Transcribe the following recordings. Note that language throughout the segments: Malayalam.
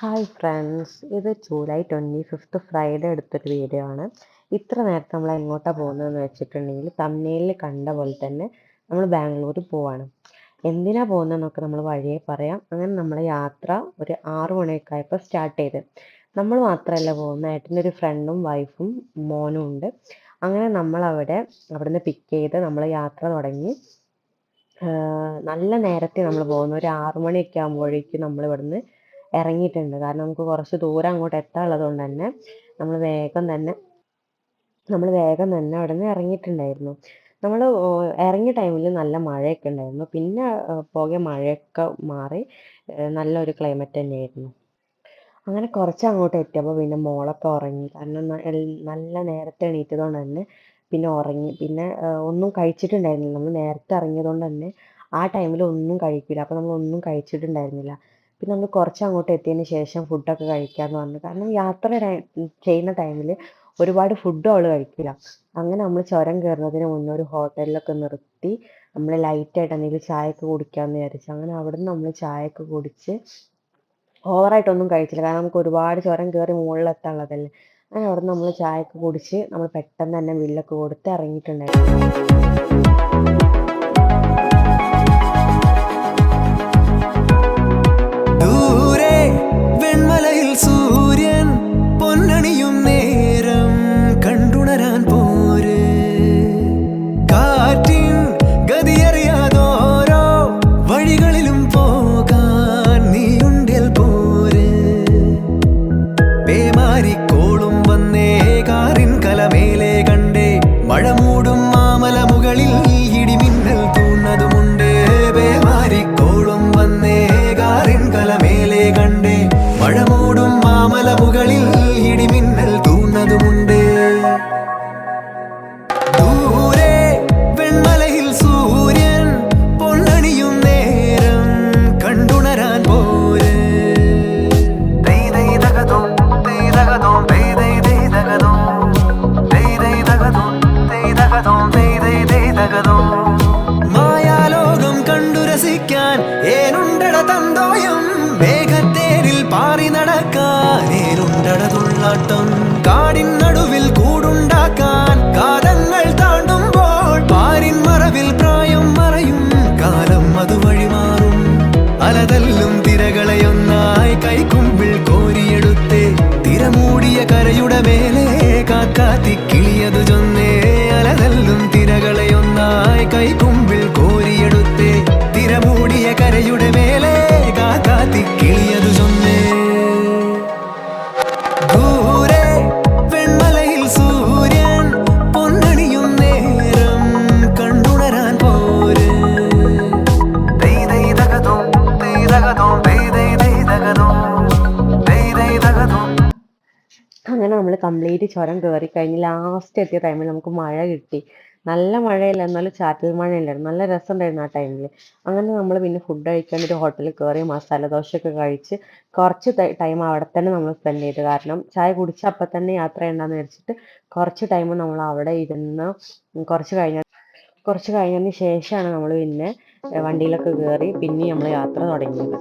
ഹായ് ഫ്രണ്ട്സ് ഇത് ജൂലൈ ട്വന്റി ഫിഫ്ത്ത് ഫ്രൈഡേ എടുത്തൊരു വീഡിയോ ആണ്. ഇത്ര നേരത്തെ നമ്മൾ എങ്ങോട്ടാണ് പോകുന്നതെന്ന് വെച്ചിട്ടുണ്ടെങ്കിൽ തമ്മിലിൽ കണ്ട പോലെ തന്നെ നമ്മൾ ബാംഗ്ലൂർ പോവാണ്. എന്തിനാ പോകുന്നതെന്നൊക്കെ നമ്മൾ വഴിയെ പറയാം. അങ്ങനെ നമ്മളെ യാത്ര ഒരു ആറു മണിയൊക്കെ ആയപ്പോൾ സ്റ്റാർട്ട് ചെയ്ത്. നമ്മൾ മാത്രമല്ല പോകുന്ന ഏട്ടന്റെ ഒരു ഫ്രണ്ടും വൈഫും മോനും ഉണ്ട്. അങ്ങനെ നമ്മളവിടെ അവിടുന്ന് പിക്ക് ചെയ്ത് നമ്മൾ യാത്ര തുടങ്ങി. നല്ല നേരത്തെ നമ്മൾ പോകുന്നു ഒരു ആറു മണിയൊക്കെ ആകുമ്പോഴേക്കും നമ്മൾ ഇവിടുന്ന് ഇറങ്ങിയിട്ടുണ്ട്. കാരണം നമുക്ക് കുറച്ച് ദൂരം അങ്ങോട്ട് എത്താനുള്ളത് കൊണ്ട് തന്നെ നമ്മൾ വേഗം തന്നെ നമ്മൾ വേഗം തന്നെ അവിടെ നിന്ന് ഇറങ്ങിയിട്ടുണ്ടായിരുന്നു നമ്മൾ ഇറങ്ങിയ ടൈമിൽ നല്ല മഴയൊക്കെ ഉണ്ടായിരുന്നു. പിന്നെ പോകെ മഴയൊക്കെ മാറി നല്ലൊരു ക്ലൈമറ്റ് തന്നെയായിരുന്നു. അങ്ങനെ കുറച്ച് അങ്ങോട്ട് എത്തിയപ്പോൾ പിന്നെ മോളൊക്കെ ഉറങ്ങി. കാരണം നല്ല നേരത്തെ എണീറ്റതുകൊണ്ട് തന്നെ പിന്നെ ഉറങ്ങി. പിന്നെ ഒന്നും കഴിച്ചിട്ടുണ്ടായിരുന്നില്ല. നമ്മൾ നേരത്തെ ഇറങ്ങിയതുകൊണ്ട് തന്നെ ആ ടൈമിൽ ഒന്നും കഴിക്കില്ല അപ്പോൾ നമ്മൾ ഒന്നും കഴിച്ചിട്ടുണ്ടായിരുന്നില്ല. പിന്നെ നമ്മൾ കുറച്ച് അങ്ങോട്ട് എത്തിയതിന് ശേഷം ഫുഡൊക്കെ കഴിക്കാമെന്ന് പറഞ്ഞു. കാരണം യാത്ര ചെയ്യുന്ന ടൈമിൽ ഒരുപാട് ഫുഡും അവൾ കഴിക്കില്ല അങ്ങനെ നമ്മൾ ചുരം കയറുന്നതിന് മുന്നേ ഒരു ഹോട്ടലിലൊക്കെ നിർത്തി നമ്മൾ ലൈറ്റായിട്ട് എന്തെങ്കിലും ചായയൊക്കെ കുടിക്കാമെന്ന് വിചാരിച്ചു അങ്ങനെ അവിടെ നിന്ന് നമ്മൾ ചായയൊക്കെ കുടിച്ച് ഓവറായിട്ടൊന്നും കഴിച്ചില്ല. കാരണം നമുക്ക് ഒരുപാട് ചുരം കയറി മുകളിലെത്താനുള്ളതല്ലേ അങ്ങനെ അവിടെ നിന്ന് നമ്മൾ ചായയൊക്കെ കുടിച്ച് നമ്മൾ പെട്ടെന്ന് തന്നെ ബില്ലൊക്കെ കൊടുത്ത് ഇറങ്ങിയിട്ടുണ്ടായിരുന്നു. ஆட்டம் കംപ്ലീറ്റ് ചുരം കയറി കഴിഞ്ഞ് ലാസ്റ്റ് എത്തിയ ടൈമിൽ നമുക്ക് മഴ കിട്ടി. നല്ല മഴയില്ല എന്നാലും ചാറ്റൽ മഴ ഉണ്ടായിരുന്നു നല്ല രസമുണ്ടായിരുന്നു ആ ടൈമിൽ അങ്ങനെ നമ്മൾ പിന്നെ ഫുഡ് കഴിക്കാൻ ഒരു ഹോട്ടലിൽ കയറി മസാല ദോശയൊക്കെ കഴിച്ച് കുറച്ച് ടൈം അവിടെ തന്നെ നമ്മൾ സ്പെൻഡ് ചെയ്തു. കാരണം ചായ കുടിച്ച് അപ്പം തന്നെ യാത്ര ചെയ്യണ്ടെന്ന് വെച്ചിട്ട് കുറച്ച് ടൈം നമ്മൾ അവിടെ ഇരുന്ന് കുറച്ച് കഴിഞ്ഞ കുറച്ച് കഴിഞ്ഞതിന് ശേഷമാണ് നമ്മൾ പിന്നെ വണ്ടിയിലൊക്കെ കയറി പിന്നെ നമ്മൾ യാത്ര തുടങ്ങിയത്.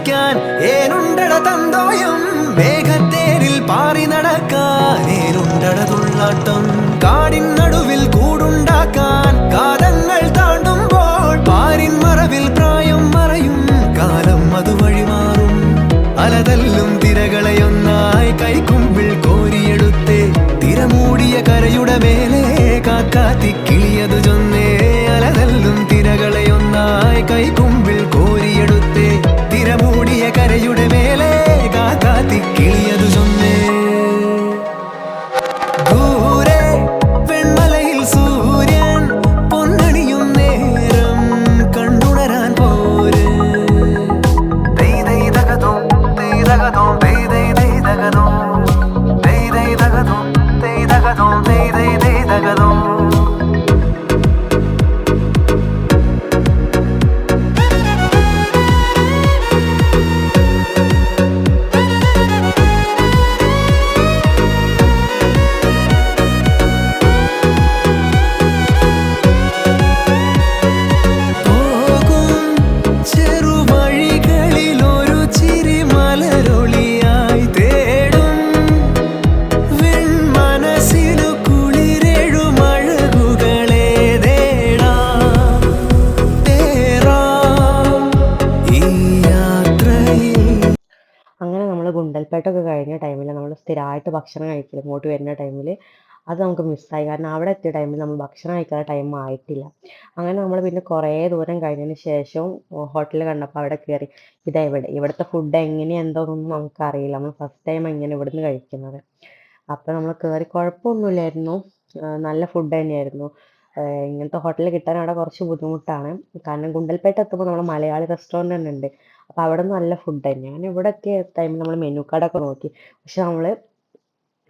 കണ്ടു രസിക്കാൻ ഏനുണ്ടട തന്തോയം മേഘത്തേരിൽ പാറി നടക്കാൻ ഏനുണ്ടട തുള്ളാട്ടം. കാടിൻ നടുവിൽ കൂടുണ്ടാക്കാൻ കാലങ്ങൾ താണ്ടുമ്പോൾ പാരിൻ മറവിൽ പ്രായം മറയും കാലം അത് വഴിമാറും അലതല്ലും തിരകളെയൊന്നായി കൈക്കുമ്പിൾ കോരിയെടുത്ത് തിരമൂടിയ കരയുടെ മേലെ സ്ഥിരമായിട്ട് ഭക്ഷണം കഴിക്കില്ല. ഇങ്ങോട്ട് വരുന്ന ടൈമിൽ അത് നമുക്ക് മിസ്സായി കാരണം അവിടെ എത്തിയ ടൈമിൽ നമ്മൾ ഭക്ഷണം കഴിക്കാൻ ടൈം ആയിട്ടില്ല. അങ്ങനെ നമ്മൾ പിന്നെ കുറേ ദൂരം കഴിഞ്ഞതിന് ശേഷം ഹോട്ടലിൽ കണ്ടപ്പോൾ അവിടെ കയറി. ഇതാ ഇവിടെ. ഇവിടുത്തെ ഫുഡ് എങ്ങനെ എന്തോന്നൊന്നും നമുക്കറിയില്ല. നമ്മൾ ഫസ്റ്റ് ടൈം ഇങ്ങനെ ഇവിടുന്ന് കഴിക്കുന്നത്? അപ്പോൾ നമ്മൾ കയറി. കുഴപ്പമൊന്നുമില്ലായിരുന്നു. നല്ല ഫുഡ് തന്നെയായിരുന്നു. ഇങ്ങനത്തെ ഹോട്ടലിൽ കിട്ടാൻ അവിടെ കുറച്ച് ബുദ്ധിമുട്ടാണ്. കാരണം ഗുണ്ടൽപേട്ട എത്തുമ്പോൾ നമ്മൾ മലയാളി റെസ്റ്റോറന്റ് തന്നെ ഉണ്ട്. അപ്പോൾ അവിടെ നല്ല ഫുഡ് തന്നെയാണ് ഇവിടെ എത്തിയ ടൈമിൽ നമ്മൾ മെനു കാർഡൊക്കെ നോക്കി. പക്ഷെ നമ്മൾ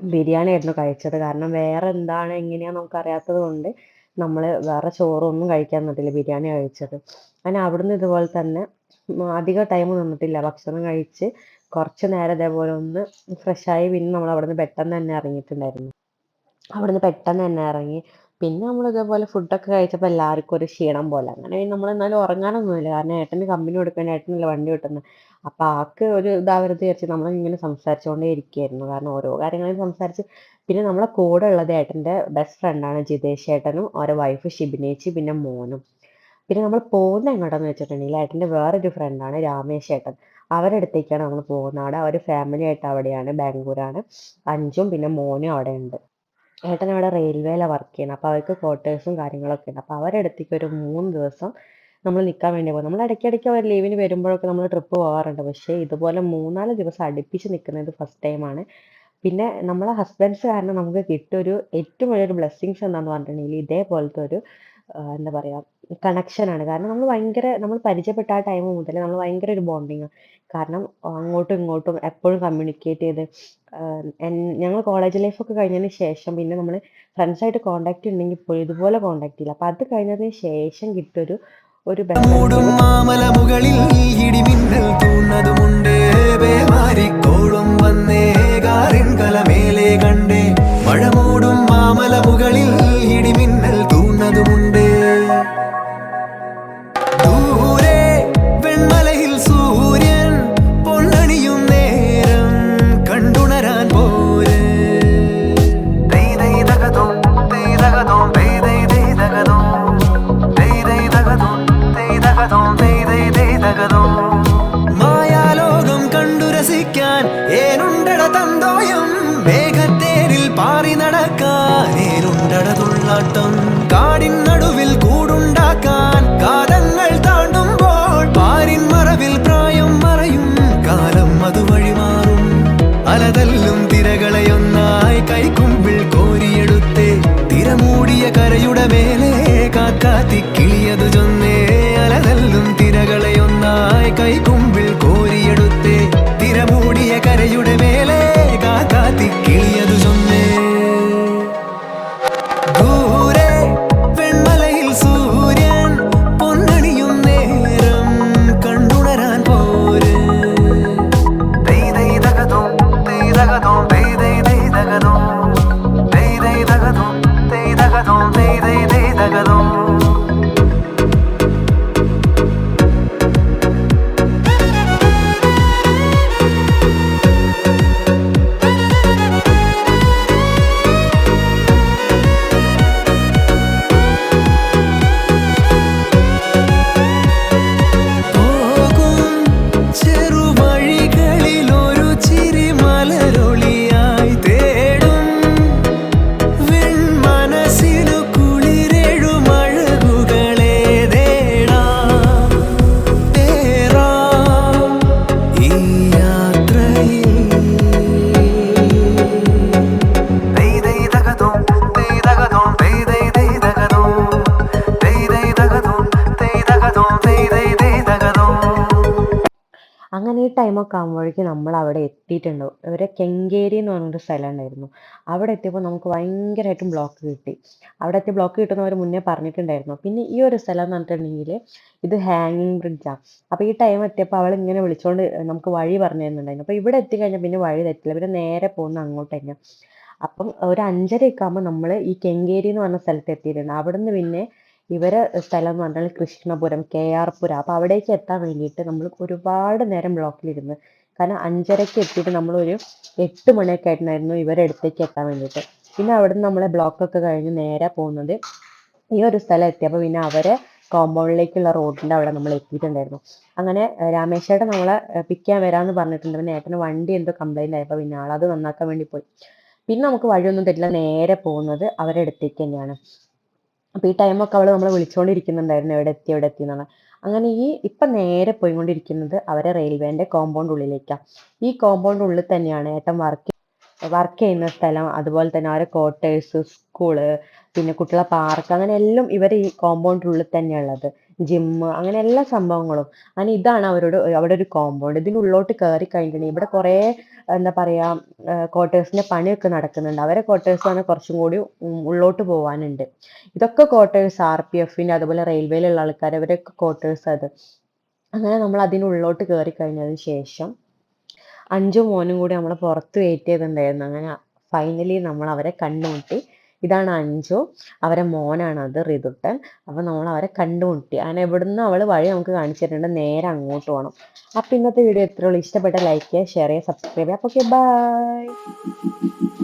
ബിരിയാണി ആയിരുന്നു കഴിച്ചത്. കാരണം വേറെ എന്താണ് എങ്ങനെയാണ് നമുക്ക് അറിയാത്തത് കൊണ്ട് നമ്മൾ വേറെ ചോറൊന്നും കഴിക്കാൻ നിന്നിട്ടില്ല ബിരിയാണി കഴിച്ചത്. അങ്ങനെ അവിടുന്ന് ഇതുപോലെ തന്നെ അധികം ടൈം നിന്നിട്ടില്ല. ഭക്ഷണം കഴിച്ച് കുറച്ച് നേരം ഇതേപോലെ ഒന്ന് ഫ്രഷായി പിന്നെ നമ്മൾ അവിടുന്ന് പെട്ടെന്ന് തന്നെ ഇറങ്ങിയിട്ടുണ്ടായിരുന്നു. അവിടുന്ന് പെട്ടെന്ന് തന്നെ ഇറങ്ങി പിന്നെ നമ്മൾ ഇതേപോലെ ഫുഡൊക്കെ കഴിച്ചപ്പോൾ എല്ലാവർക്കും ഒരു ക്ഷീണം പോലെ. അങ്ങനെ നമ്മൾ എന്നാലും ഉറങ്ങാനൊന്നുമില്ല. കാരണം ഏട്ടന് കമ്പനി കൊടുക്കാൻ ഏട്ടനല്ല വണ്ടി കിട്ടുന്നത് അപ്പോൾ ആൾക്ക് ഒരു ഇതാവരുത് വിചാരിച്ച് നമ്മൾ ഇങ്ങനെ സംസാരിച്ചുകൊണ്ടേ ഇരിക്കുകയായിരുന്നു കാരണം ഓരോ കാര്യങ്ങളും സംസാരിച്ച് പിന്നെ നമ്മളെ കൂടെ ഉള്ളത് ഏട്ടന്റെ ബെസ്റ്റ് ഫ്രണ്ടാണ് ജിതേഷ് ഏട്ടനും ഓരോ വൈഫ് ഷിബിനേച്ചി പിന്നെ മോനും. പിന്നെ നമ്മൾ പോകുന്ന എങ്ങോട്ടെന്ന് വെച്ചിട്ടുണ്ടെങ്കിൽ ഏട്ടന്റെ വേറൊരു ഫ്രണ്ടാണ് രാമേശ് ഏട്ടൻ. അവരുടെ അടുത്തേക്കാണ് നമ്മൾ പോകുന്നത്. അവിടെ അവർ ഫാമിലി ആയിട്ട് അവിടെയാണ് ബാംഗ്ലൂരാണ്. അഞ്ചും പിന്നെ മോനും അവിടെ ഉണ്ട് ഏട്ടൻ അവിടെ റെയിൽവേയിലാണ് വർക്ക് ചെയ്യുന്നത് അപ്പോൾ അവർക്ക് ക്വാർട്ടേഴ്സും കാര്യങ്ങളൊക്കെ ഉണ്ട്. അപ്പോൾ അവരുടെ അടുത്തേക്ക് ഒരു മൂന്ന് ദിവസം നമ്മൾ നിൽക്കാൻ വേണ്ടി പോകും. നമ്മൾ ഇടയ്ക്കിടയ്ക്ക് അവർ ലീവിന് വരുമ്പോഴൊക്കെ നമ്മൾ ട്രിപ്പ് പോകാറുണ്ട് പക്ഷേ ഇതുപോലെ മൂന്നാൽ ദിവസം അടുപ്പിച്ച് നിൽക്കുന്നത് ഫസ്റ്റ് ടൈമാണ് പിന്നെ നമ്മളെ ഹസ്ബൻഡ്സ് കാരണം നമുക്ക് കിട്ടിയൊരു ഏറ്റവും വലിയൊരു ബ്ലെസ്സിങ്സ് എന്താണെന്ന് പറഞ്ഞിട്ടുണ്ടെങ്കിൽ ഇതേപോലത്തെ ഒരു എന്താ പറയുക കണക്ഷനാണ് കാരണം നമ്മൾ ഭയങ്കര നമ്മൾ പരിചയപ്പെട്ട ആ ടൈം മുതൽ നമ്മൾ ഭയങ്കര ഒരു ബോണ്ടിങ് കാരണം അങ്ങോട്ടും ഇങ്ങോട്ടും എപ്പോഴും കമ്മ്യൂണിക്കേറ്റ് ചെയ്ത് ഞങ്ങൾ കോളേജ് ലൈഫൊക്കെ കഴിഞ്ഞതിന് ശേഷം പിന്നെ നമ്മൾ ഫ്രണ്ട്സായിട്ട് കോണ്ടാക്ട് ഉണ്ടെങ്കിൽ പോലും ഇതുപോലെ കോണ്ടാക്ട് ഇല്ല. അപ്പം അത് കഴിഞ്ഞതിന് ശേഷം കിട്ടിയൊരു ഒരു മൂടും ബെസ്റ്റ് മാമല മുകളിൽ ഇടിമിന്നൽ തൂന്നതുമുണ്ട് പേമാരിക്കോളും വന്നേ കാറിൻ കലമേലെ കണ്ടേ മഴ അങ്ങനെ ഈ ടൈമൊക്കെ ആകുമ്പോഴേക്കും നമ്മൾ അവിടെ എത്തിയിട്ടുണ്ടാവും ഒരു കെങ്കേരി എന്ന് പറഞ്ഞൊരു സ്ഥലം ഉണ്ടായിരുന്നു. അവിടെ എത്തിയപ്പോൾ നമുക്ക് ഭയങ്കരമായിട്ടും ബ്ലോക്ക് കിട്ടി. അവിടെ എത്തി ബ്ലോക്ക് കിട്ടുന്നവർ മുന്നേ പറഞ്ഞിട്ടുണ്ടായിരുന്നു. പിന്നെ ഈ ഒരു സ്ഥലം എന്ന് പറഞ്ഞിട്ടുണ്ടെങ്കിൽ ഇത് ഹാങ്ങിങ് ബ്രിഡ്ജാണ് അപ്പോൾ ഈ ടൈം എത്തിയപ്പോൾ അവൾ ഇങ്ങനെ വിളിച്ചുകൊണ്ട് നമുക്ക് വഴി പറഞ്ഞു തരുന്നുണ്ടായിരുന്നു അപ്പോൾ ഇവിടെ എത്തിക്കഴിഞ്ഞാൽ പിന്നെ വഴി തെറ്റില്ല. പിന്നെ നേരെ പോകുന്ന അങ്ങോട്ട് തന്നെ അപ്പം ഒരു അഞ്ചരയൊക്കെ ആകുമ്പോൾ നമ്മൾ ഈ കെങ്കേരി എന്ന് പറഞ്ഞ സ്ഥലത്ത് എത്തിയിട്ടുണ്ട്. അവിടുന്ന് പിന്നെ ഇവരെ സ്ഥലം എന്ന് പറഞ്ഞാൽ കൃഷ്ണപുരം കെ ആർ പുരം. അപ്പോൾ അവിടേക്ക് എത്താൻ വേണ്ടിയിട്ട് നമ്മൾ ഒരുപാട് നേരം ബ്ലോക്കിലിരുന്ന്. കാരണം അഞ്ചരയ്ക്ക് എത്തിയിട്ട് നമ്മളൊരു എട്ട് മണിയൊക്കെ ആയിട്ടുണ്ടായിരുന്നു ഇവരെ അടുത്തേക്ക് എത്താൻ വേണ്ടിയിട്ട്. പിന്നെ അവിടുന്ന് നമ്മളെ ബ്ലോക്കൊക്കെ കഴിഞ്ഞ് നേരെ പോകുന്നത് ഈ ഒരു സ്ഥലം എത്തിയപ്പോൾ പിന്നെ അവരെ കോമ്പൗണ്ടിലേക്കുള്ള റോഡിന്റെ അവിടെ നമ്മൾ എത്തിയിട്ടുണ്ടായിരുന്നു. അങ്ങനെ ഏഹ് രാമേശേട്ടൻ നമ്മളെ പിക്ക് ചെയ്യാൻ വരാമെന്ന് പറഞ്ഞിട്ടുണ്ട്. പിന്നെ ഏട്ടന് വണ്ടി എന്തോ കംപ്ലൈന്റ് ആയപ്പോൾ പിന്നെ ആളത് നന്നാക്കാൻ വേണ്ടി പോയി. പിന്നെ നമുക്ക് വഴിയൊന്നും തരില്ല നേരെ പോകുന്നത് അവരുടെ അടുത്തേക്ക് തന്നെയാണ്. അപ്പോൾ ഈ ടൈമൊക്കെ അവൾ നമ്മളെ വിളിച്ചുകൊണ്ടിരിക്കുന്നുണ്ടായിരുന്നു എവിടെ എത്തി എവിടെ എത്തി എന്നാണ് അങ്ങനെ ഈ ഇപ്പം നേരെ പോയിക്കൊണ്ടിരിക്കുന്നത് അവരെ റെയിൽവേന്റെ കോമ്പൗണ്ട് ഉള്ളിലേക്കാണ് ഈ കോമ്പൗണ്ട് ഉള്ളിൽ തന്നെയാണ് ഏട്ടൻ വർക്ക് വർക്ക് ചെയ്യുന്ന സ്ഥലം അതുപോലെ തന്നെ അവരെ ക്വാർട്ടേഴ്സ് സ്കൂൾ പിന്നെ കുട്ടികളെ പാർക്ക് അങ്ങനെ എല്ലാം ഇവർ ഈ കോമ്പൗണ്ടിനുള്ളിൽ തന്നെയുള്ളത് ജിമ്മ് അങ്ങനെ എല്ലാ സംഭവങ്ങളും. അങ്ങനെ ഇതാണ് അവരോട് അവിടെ ഒരു കോമ്പൗണ്ട് ഇതിന്റെ ഉള്ളോട്ട് കയറി കഴിഞ്ഞിട്ടുണ്ടെങ്കിൽ ഇവിടെ കുറേ എന്താ പറയുക ക്വാർട്ടേഴ്സിന്റെ പണിയൊക്കെ നടക്കുന്നുണ്ട്. അവരെ ക്വാർട്ടേഴ്സാണ് കുറച്ചും കൂടി ഉള്ളോട്ട് പോകാനുണ്ട് ഇതൊക്കെ ക്വാർട്ടേഴ്സ് ആർ പി എഫിന്റെ അതുപോലെ റെയിൽവേയിലുള്ള ആൾക്കാർ അവരൊക്കെ ക്വാർട്ടേഴ്സ് അത്. അങ്ങനെ നമ്മൾ അതിനുള്ളിലോട്ട് കയറി കഴിഞ്ഞതിന് ശേഷം അഞ്ചും മോനും കൂടി നമ്മൾ പുറത്ത് വെയിറ്റ് ചെയ്തിട്ടുണ്ടായിരുന്നു. അങ്ങനെ ഫൈനലി നമ്മൾ അവരെ കണ്ടുമുട്ടി ഇതാണ് അഞ്ചു. അവരെ മോനാണ് അത് റിതുട്ടൻ. അപ്പോൾ നമ്മൾ അവരെ കണ്ടുമുട്ടി. അങ്ങനെ എവിടുന്ന് അവൾ വഴി നമുക്ക് കാണിച്ചിട്ടുണ്ട് നേരെ അങ്ങോട്ട് പോകണം അപ്പോൾ ഇന്നത്തെ വീഡിയോ എത്രയുള്ളൂ ഇഷ്ടപ്പെട്ട ലൈക്ക് ചെയ്യുക ഷെയർ ചെയ്യുക സബ്സ്ക്രൈബ് ചെയ്യുക. Okay bye